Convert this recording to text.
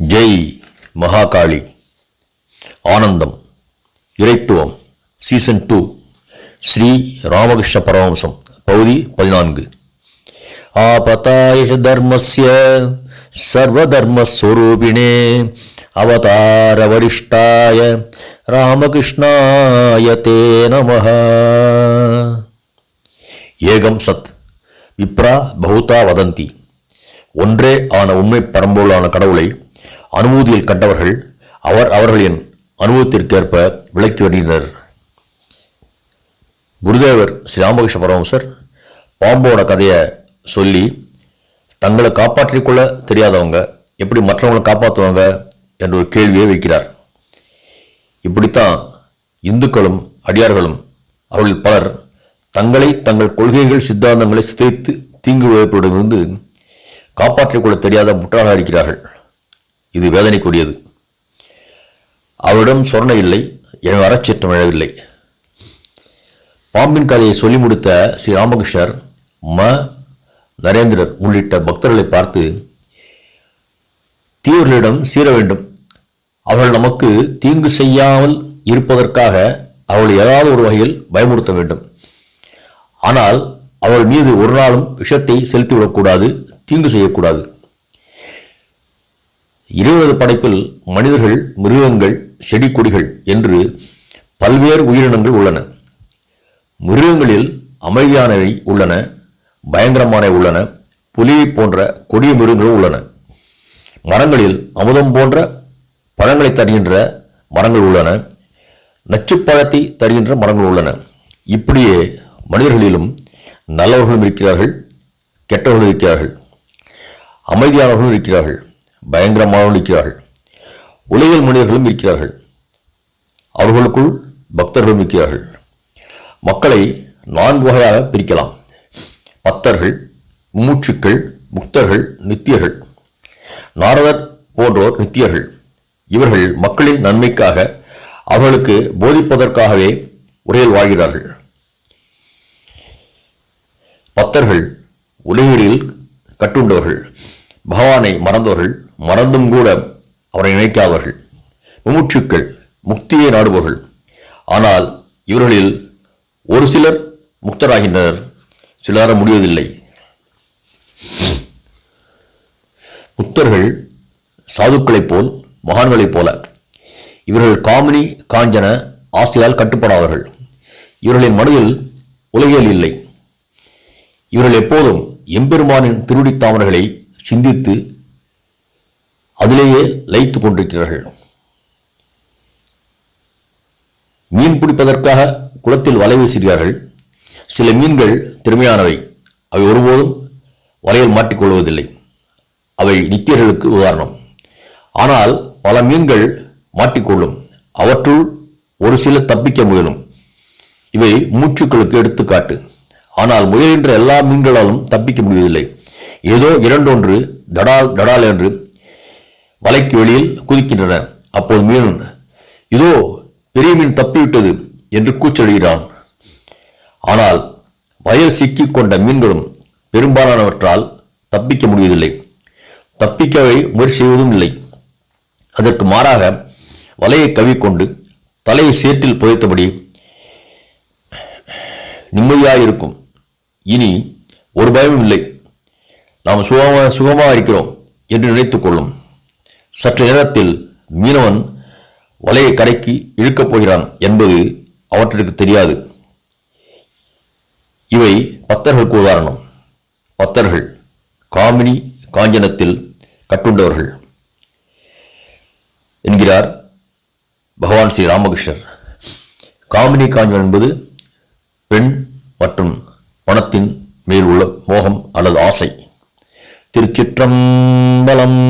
ஜெய் மகாகாளி. ஆனந்தம் இறைத்துவம் season two Sri Ramakrishna Paramahamsa பகுதி பதினான்கு. ஆபதாய தர்மஸ்ய சர்வதர்மஸ்வரூபிணே அவதார வரிஷ்டாய ராமகிருஷ்ணாய தே நம ஏகம் சத் விப்ரா பௌதா வதந்தி. ஒன்றே ஆன உண்மை பரம்பொருளான கடவுளை அனுமதியில் கண்டவர்கள் அவர் அவர்களின் அனுபவத்திற்கேற்ப விளக்கி வருகின்றனர். குருதேவர் ஸ்ரீ ராமகிருஷ்ண பாம்போட கதையை சொல்லி தங்களை காப்பாற்றிக்கொள்ள தெரியாதவங்க எப்படி மற்றவங்களை காப்பாற்றுவாங்க என்ற ஒரு கேள்வியை வைக்கிறார். இப்படித்தான் இந்துக்களும் அடியார்களும் அவர்கள் பலர் தங்களை தங்கள் கொள்கைகள் சித்தாந்தங்களை சிதைத்து தீங்கு விளைவிப்பதிலிருந்து காப்பாற்றிக் காப்பாற்றிக்கொள்ள தெரியாத முற்றாக இருக்கிறார்கள். இது வேதனைக்குரியது. அவரிடம் சொர்ண இல்லை எனவே அறச்சீற்றம் எழவில்லை. பாம்பின் கதையை சொல்லி முடித்த ஸ்ரீ ராமகிருஷ்ணர் ம. நரேந்திரர் உள்ளிட்ட பக்தர்களை பார்த்து தீவர்களிடம் சீர வேண்டும். அவர்கள் நமக்கு தீங்கு செய்யாமல் இருப்பதற்காக அவர்களை ஏதாவது ஒரு வகையில் பயமுறுத்த வேண்டும். ஆனால் அவள் மீது ஒரு நாளும் விஷத்தை செலுத்திவிடக்கூடாது தீங்கு செய்யக்கூடாது. இருபது படைப்பில் மனிதர்கள் மிருகங்கள் செடி கொடிகள் என்று பல்வேறு உயிரினங்கள் உள்ளன. மிருகங்களில் அமைதியானவை உள்ளன பயங்கரமானவை உள்ளன புலியை போன்ற கொடிய மிருகங்களும் உள்ளன. மரங்களில் அமுதம் போன்ற பழங்களை தருகின்ற மரங்கள் உள்ளன நச்சுப்பழத்தை தருகின்ற மரங்கள் உள்ளன. இப்படியே மனிதர்களிலும் நல்லவர்களும் இருக்கிறார்கள் கெட்டவர்களும் இருக்கிறார்கள் அமைதியானவர்களும் இருக்கிறார்கள். பயங்கரமாகவும் இருக்கிறார்கள். உலகில் முனிவர்களும் இருக்கிறார்கள். அவர்களுக்குள் பக்தர்களும் இருக்கிறார்கள். மக்களை நான்கு வகையாக பிரிக்கலாம். பக்தர்கள் மூச்சுக்கள் முக்தர்கள் நித்தியர்கள். நாரதர் போன்றோர் நித்தியர்கள். இவர்கள் மக்களின் நன்மைக்காக அவர்களுக்கு போதிப்பதற்காகவே உரையில் வாழ்கிறார்கள். பக்தர்கள் உலகில் கட்டுண்டவர்கள். பகவானை மறந்தவர்கள் மறந்தும் கூட அவரை நினைக்காதவர்கள் முமுட்சுக்கள் முக்தியை நாடுபவர்கள். ஆனால் இவர்களில் ஒரு சிலர் முக்தராகின்றனர். சிலர முடிவதில்லை. புத்தர்கள் சாதுக்களைப் போல் மகான்களைப் போல. இவர்கள் காமினி காஞ்சன ஆசையால் கட்டுப்படாதவர்கள். இவர்களின் மனதில் உலகியல் இல்லை. இவர்கள் எப்போதும் எம்பெருமானின் திருடித்தாமரைகளை சிந்தித்து அதிலேயே லைத்து கொண்டிருக்கிறார்கள். மீன் பிடிப்பதற்காக குளத்தில் வலை வீசுகிறார்கள் சில மீன்கள் திறமையானவை. அவை ஒருபோதும் வலையில் மாட்டிக்கொள்வதில்லை அவை நித்தியர்களுக்கு உதாரணம். ஆனால் பல மீன்கள் மாட்டிக்கொள்ளும் அவற்றுள் ஒரு சில தப்பிக்க முயலும். இவை மூச்சுக்களுக்கு எடுத்துக்காட்டு. ஆனால் முயல்கின்ற எல்லா மீன்களாலும் தப்பிக்க முடிவதில்லை. ஏதோ இரண்டொன்று தடால் தடால் என்று வலைக்கு வெளியில் குதிக்கின்றன. அப்போது மீன் இதோ பெரிய மீன் தப்பிவிட்டது என்று கூச்சலிடுகிறான். ஆனால் வயல் சிக்கிக் கொண்ட மீன்களும் பெரும்பாலானவற்றால் தப்பிக்க முடியவில்லை தப்பிக்கவை முயற்சி செய்வதும் இல்லை. அதற்கு மாறாக வலையை கவிக்கொண்டு தலையை சேற்றில் புதைத்தபடி நிம்மதியாயிருக்கும். இனி ஒரு பயமும் இல்லை. நாம் சுகமாக சுகமாக இருக்கிறோம் என்று நினைத்துக் கொள்ளும். சற்று நேரத்தில் மீனவன் வலையை கரைக்கு இழுக்கப் போகிறான் என்பது அவற்றிற்கு தெரியாது. இவை பத்தர்களுக்கு உதாரணம். பத்தர்கள் காமினி காஞ்சனத்தில் கட்டுண்டவர்கள் என்கிறார் பகவான் ஸ்ரீ ராமகிருஷ்ணர். காமினி காஞ்சனம் என்பது பெண் மற்றும் பணத்தின் மேல் உள்ள மோகம் அல்லது ஆசை. திருச்சிற்றம்பலம்.